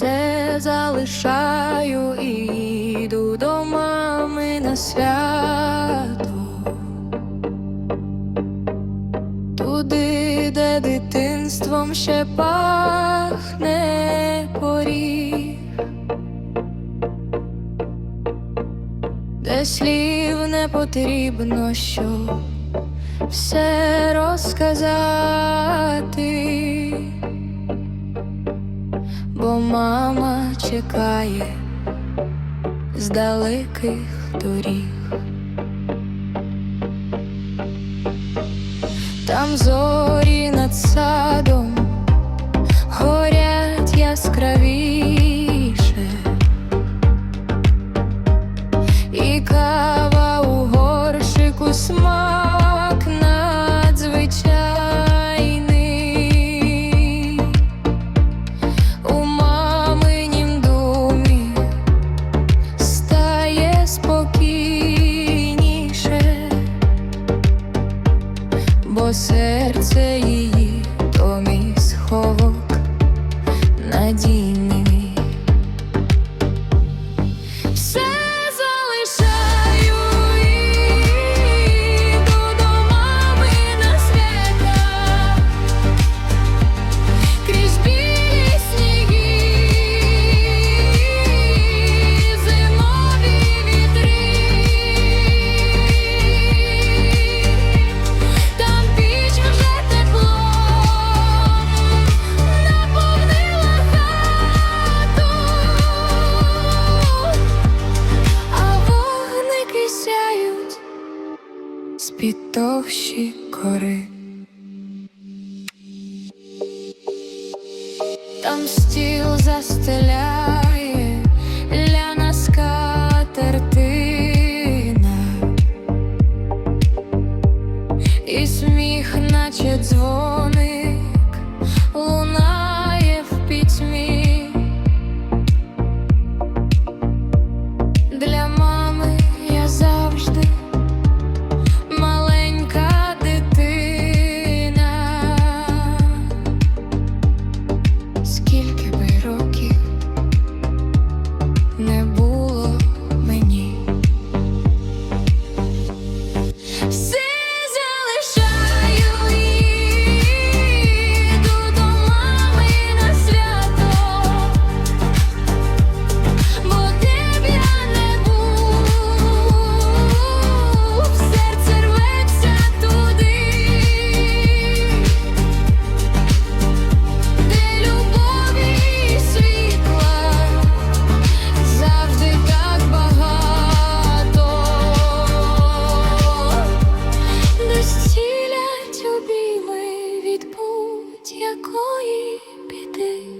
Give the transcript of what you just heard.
все залишаю і йду до мами на свято. Туди, де дитинством ще пахне поріг, де слів не потрібно, щоб все розказати, мама чекає з далеких доріг. Там зорі над садом горять яскравіше, і кава у горшику смак бо серце її з-під товщі кори. Там стіл застеляє ляна скатертина і сміх, наче дзвоник, day.